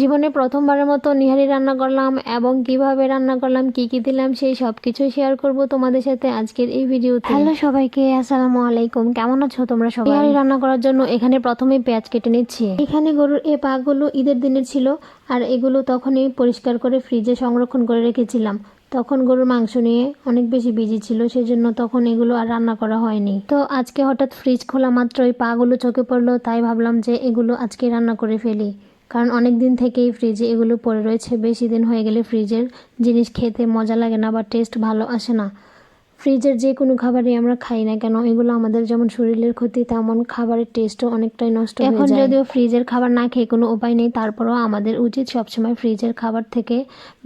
জীবনে প্রথমবারের মতো নিহারি রান্না করলাম এবং কীভাবে রান্না করলাম কি কি দিলাম সেই সব কিছু শেয়ার করব তোমাদের সাথে আজকের এই ভিডিওতে। হ্যালো সবাইকে আসসালামু আলাইকুম। কেমন আছো তোমরা সবাই? নিহারি রান্না করার জন্য এখানে প্রথমে পেঁয়াজ কেটে নিচ্ছি। এখানে গরুর এই পাগুলো ঈদের দিনের ছিল আর এগুলো তখনই পরিষ্কার করে ফ্রিজে সংরক্ষণ করে রেখেছিলাম। তখন গরুর মাংস নিয়ে অনেক বেশি বিজি ছিল সেজন্য তখন এগুলো আর রান্না করা হয়নি। তো আজকে হঠাৎ ফ্রিজ খোলা মাত্র ওই পাগুলো চোখে পড়ল তাই ভাবলাম যে এগুলো আজকে রান্না করে ফেলি। কারণ অনেক দিন থেকেই ফ্রিজে এগুলো পড়ে রয়েছে। বেশি দিন হয়ে গেলে ফ্রিজের জিনিস খেতে মজা লাগে না বা টেস্ট ভালো আসে না। ফ্রিজের যে কোনো খাবারই আমরা খাই না কেন এগুলো আমাদের যেমন শরীরের ক্ষতি তেমন খাবারের টেস্টও অনেকটাই নষ্ট হয়ে এখন যদিও ফ্রিজের খাবার না খেয়ে কোনো উপায় নেই তারপরেও আমাদের উচিত সবসময় ফ্রিজের খাবার থেকে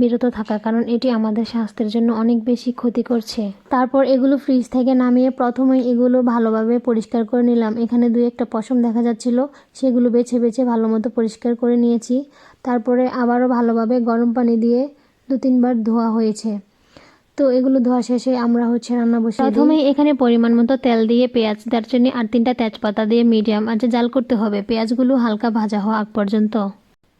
বিরত থাকা কারণ এটি আমাদের স্বাস্থ্যের জন্য অনেক বেশি ক্ষতি করছে। তারপর এগুলো ফ্রিজ থেকে নামিয়ে প্রথমেই এগুলো ভালোভাবে পরিষ্কার করে নিলাম। এখানে দুই একটা পশম দেখা যাচ্ছিল সেগুলো বেছে বেছে ভালো মতো পরিষ্কার করে নিয়েছি। তারপরে আবারও ভালোভাবে গরম পানি দিয়ে দু তিনবার ধোয়া হয়েছে। তো এগুলো ধোয়া শেষে আমরা হচ্ছে রান্না বসে প্রথমে এখানে পরিমাণ মতো তেল দিয়ে পেঁয়াজ, দারচিনি আর তিনটা তেজপাতা দিয়ে মিডিয়াম আঁচে জাল করতে হবে। পেঁয়াজগুলো হালকা ভাজা হওয়া আগ পর্যন্ত।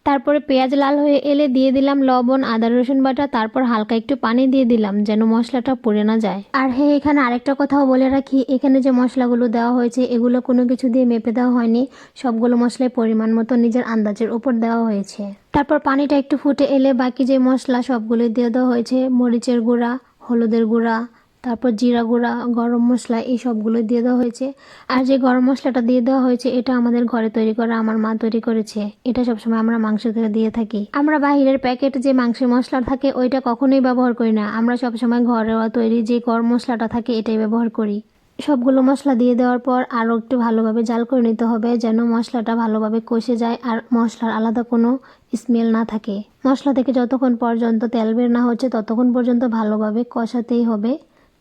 তারপরে পেঁয়াজ লাল হয়ে এলে দিয়ে দিলাম লবণ, আদা, রসুন বাটা, তারপর হালকা একটু পানি দিয়ে দিলাম যেন মশলাটা পুড়ে না যায়। আর হ্যাঁ এখানে আরেকটা কথাও বলে রাখি, এখানে যে মশলাগুলো দেওয়া হয়েছে, এগুলো কোনো কিছু দিয়ে মেপে দেওয়া হয়নি, সবগুলো মশলাই পরিমাণ মতো নিজের আন্দাজের উপর দেওয়া হয়েছে। তারপর পানিটা একটু ফুটে এলে বাকি যে মশলা সবগুলো দিয়ে দেওয়া হয়েছে, মরিচের গুঁড়া, হলুদের গুঁড়া তারপর জিরা গুঁড়া, গরম মশলা, এই সবগুলো দিয়ে দেওয়া হয়েছে। আর যে গরম মশলাটা দিয়ে দেওয়া হয়েছে, এটা আমাদের ঘরে তৈরি করা, আমার মা তৈরি করেছে। এটা সবসময় আমরা মাংস থেকে দিয়ে থাকি। আমরা বাহিরের প্যাকেট যে মাংসের মশলা থাকে, ওইটা কখনোই ব্যবহার করি না। আমরা সবসময় ঘরোয়া তৈরি যে গরম মশলাটা থাকে, এটাই ব্যবহার করি। সবগুলো মশলা দিয়ে দেওয়ার পর আরও একটু ভালোভাবে জাল করে নিতে হবে, যেন মশলাটা ভালোভাবে কষে যায় আর মশলার আলাদা কোনো স্মেল না থাকে। মশলা থেকে যতক্ষণ পর্যন্ত তেল বের না হচ্ছে, ততক্ষণ পর্যন্ত ভালোভাবে কষাতেই হবে।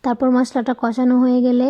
তারপর মশলাটা কষানো হয়ে গেলে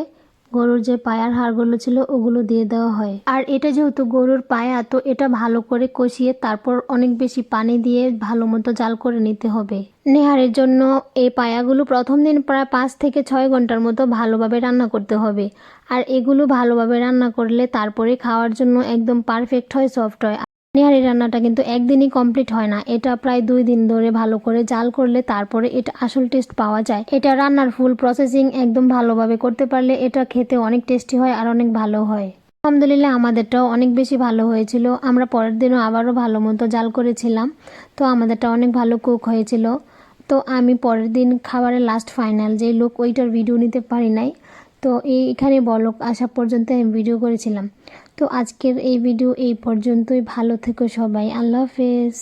গরুর যে পায়ার হাড়গুলো ছিল ওগুলো দিয়ে দেওয়া হয়। আর এটা যেহেতু গরুর পায়া, তো এটা ভালো করে কষিয়ে তারপর অনেক বেশি পানি দিয়ে ভালো মতো জাল করে নিতে হবে। নেহারের জন্য এই পায়াগুলো প্রথম দিন প্রায় পাঁচ থেকে ছয় ঘণ্টার মতো ভালোভাবে রান্না করতে হবে। আর এগুলো ভালোভাবে রান্না করলে তারপরে খাওয়ার জন্য একদম পারফেক্ট হয়, সফট হয়। নেহারি রান্নাটা কিন্তু একদিনই কমপ্লিট হয় না। এটা প্রায় দুই দিন ধরে ভালো করে জাল করলে তারপরে এটা আসল টেস্ট পাওয়া যায়। এটা রান্নার ফুল প্রসেসিং একদম ভালোভাবে করতে পারলে এটা খেতে অনেক টেস্টি হয় আর অনেক ভালো হয়। আলহামদুলিল্লাহ আমাদেরটাও অনেক বেশি ভালো হয়েছিল। আমরা পরের দিনও আবারও ভালো মতো জাল করেছিলাম। তো আমাদেরটা অনেক ভালো কুক হয়েছিল। তো আমি পরের দিন খাবারের লাস্ট ফাইনাল যে লোক ওইটার ভিডিও নিতে পারি নাই। তো এই এখানে বলক আসা পর্যন্ত আমি ভিডিও করেছিলাম। তো আজকের এই ভিডিও এই পর্যন্তই। ভালো থেকো সবাই। আল্লাহ হাফেজ।